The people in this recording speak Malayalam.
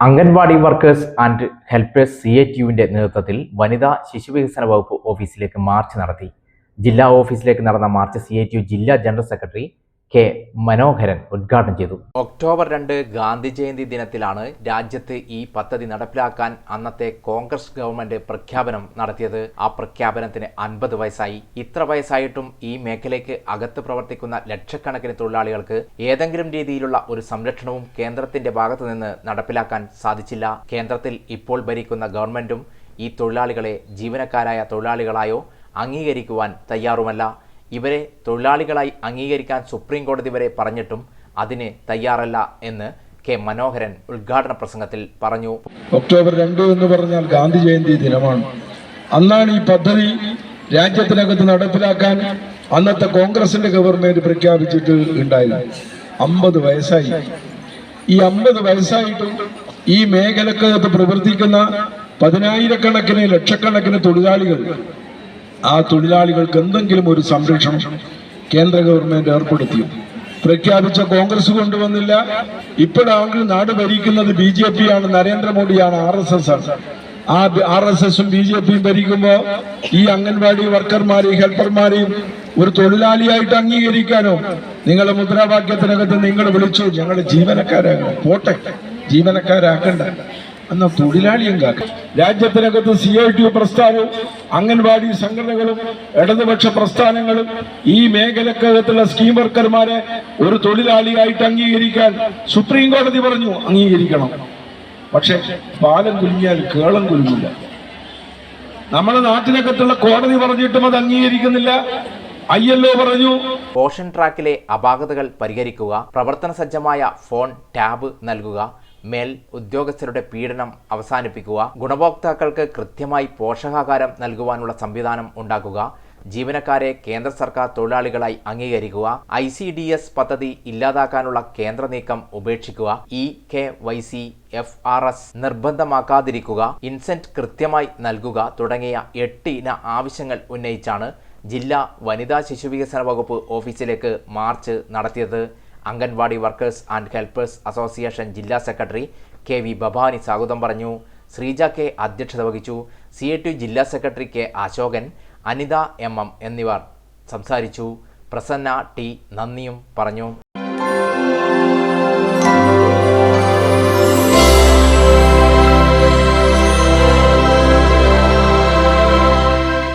Anganwadi workers and helpers C A ടിയുവിന്റെ നേതൃത്വത്തിൽ വനിതാ ശിശുവികസന വകുപ്പ് ഓഫീസിലേക്ക് മാർച്ച് നടത്തി. ജില്ലാ ഓഫീസിലേക്ക് നടന്ന മാർച്ച് സി യു ജില്ലാ ജനറൽ സെക്രട്ടറി കെ മനോഹരൻ ഉദ്ഘാടനം ചെയ്തു. ഒക്ടോബർ രണ്ട് ഗാന്ധി ജയന്തി ദിനത്തിലാണ് രാജ്യത്ത് ഈ പദ്ധതി നടപ്പിലാക്കാൻ അന്നത്തെ കോൺഗ്രസ് ഗവൺമെന്റ് പ്രഖ്യാപനം നടത്തിയത്. ആ പ്രഖ്യാപനത്തിന് അൻപത് വയസ്സായി. ഇത്ര വയസ്സായിട്ടും ഈ മേഖലയ്ക്ക് അകത്ത് പ്രവർത്തിക്കുന്ന ലക്ഷക്കണക്കിന് തൊഴിലാളികൾക്ക് ഏതെങ്കിലും രീതിയിലുള്ള ഒരു സംരക്ഷണവും കേന്ദ്രത്തിന്റെ ഭാഗത്തു നിന്ന് നടപ്പിലാക്കാൻ സാധിച്ചില്ല. കേന്ദ്രത്തിൽ ഇപ്പോൾ ഭരിക്കുന്ന ഗവൺമെന്റും ഈ തൊഴിലാളികളെ ജീവനക്കാരായ തൊഴിലാളികളായോ അംഗീകരിക്കുവാൻ തയ്യാറുമല്ല. ഇവരെ തൊഴിലാളികളായി അംഗീകരിക്കാൻ സുപ്രീം കോടതി വരെ പറഞ്ഞിട്ടും അതിന് തയ്യാറല്ല എന്ന് കെ മനോഹരൻ ഉദ്ഘാടന പ്രസംഗത്തിൽ പറഞ്ഞു. ഒക്ടോബർ രണ്ട് എന്ന് പറഞ്ഞാൽ ഗാന്ധി ജയന്തി ദിനമാണ്. അന്നാണ് ഈ പദ്ധതി രാജ്യത്തിനകത്ത് നടപ്പിലാക്കാൻ അന്നത്തെ കോൺഗ്രസിന്റെ ഗവൺമെന്റ് പ്രഖ്യാപിച്ചിട്ട് ഉണ്ടായത്. അമ്പത് വയസ്സായി. ഈ അമ്പത് വയസ്സായിട്ടും ഈ മേഖലക്കകത്ത് പ്രവർത്തിക്കുന്ന പതിനായിരക്കണക്കിന് ലക്ഷക്കണക്കിന് തൊഴിലാളികൾ ആ തൊഴിലാളികൾക്ക് എന്തെങ്കിലും ഒരു സംരക്ഷണം കേന്ദ്ര ഗവൺമെന്റ് ഏർപ്പെടുത്തി പ്രഖ്യാപിച്ച കോൺഗ്രസ് കൊണ്ടുവന്നില്ല. ഇപ്പോഴാണെങ്കിൽ നാട് ഭരിക്കുന്നത് ബി ജെ പി ആണ് നരേന്ദ്രമോദിയാണ് ആർ എസ് എസ് ആണ്. ആ ആർ എസ് എസും ബി ജെ പിയും ഭരിക്കുമ്പോ ഈ അംഗൻവാടി വർക്കർമാരെയും ഹെൽപ്പർമാരെയും ഒരു തൊഴിലാളിയായിട്ട് അംഗീകരിക്കാനോ? നിങ്ങളെ മുദ്രാവാക്യത്തിനകത്ത് നിങ്ങൾ വിളിച്ചു ഞങ്ങളുടെ ജീവനക്കാരാകണം. പോട്ടെ ജീവനക്കാരാക്കണ്ട. എന്ന തൊഴിലാളിയും കാക്ക. രാജ്യത്തിനകത്ത് സി ഐ ടി പ്രസ്ഥാനവും അംഗൻവാടി സംഘടനകളും ഇടതുപക്ഷ പ്രസ്ഥാനങ്ങളും ഈ മേഖലക്കകത്തുള്ള സ്കീം വർക്കർമാരെ ഒരു തൊഴിലാളിയായിട്ട് അംഗീകരിക്കാൻ സുപ്രീം കോടതി പറഞ്ഞു അംഗീകരിക്കണം. പക്ഷെ പാലം കുലുങ്ങിയാൽ കേളം കുലുങ്ങില്ല. നമ്മുടെ നാട്ടിനകത്തുള്ള കോടതി പറഞ്ഞിട്ടും അത് അംഗീകരിക്കുന്നില്ല. ഐ പറഞ്ഞു. പോഷൻ ട്രാക്കിലെ അപാകതകൾ പരിഹരിക്കുക പ്രവർത്തന സജ്ജമായ ഫോൺ ടാബ് നൽകുക മേൽ ഉദ്യോഗസ്ഥരുടെ പീഡനം അവസാനിപ്പിക്കുക ഗുണഭോക്താക്കൾക്ക് കൃത്യമായി പോഷകാഹാരം നൽകുവാനുള്ള സംവിധാനം ഉണ്ടാക്കുക ജീവനക്കാരെ കേന്ദ്ര സർക്കാർ തൊഴിലാളികളായി അംഗീകരിക്കുക ഐ സി ഡി എസ് പദ്ധതി ഇല്ലാതാക്കാനുള്ള കേന്ദ്ര നീക്കം ഉപേക്ഷിക്കുക E K Y C F R S നിർബന്ധമാക്കാതിരിക്കുക incentive കൃത്യമായി നൽകുക തുടങ്ങിയ എട്ട് ഇന ആവശ്യങ്ങൾ ഉന്നയിച്ചാണ് ജില്ലാ വനിതാ ശിശുവികസന വകുപ്പ് ഓഫീസിലേക്ക് മാർച്ച് നടത്തിയത്. Anganwadi workers and helpers association ജില്ലാ സെക്രട്ടറി കെ വി ബബാനി സ്വാഗതം പറഞ്ഞു. ശ്രീജ കെ അധ്യക്ഷത വഹിച്ചു. സി എ ടി ജില്ലാ secretary K Ashokan Anitha M M എന്നിവർ സംസാരിച്ചു. പ്രസന്ന ടി നന്ദിയും പറഞ്ഞു.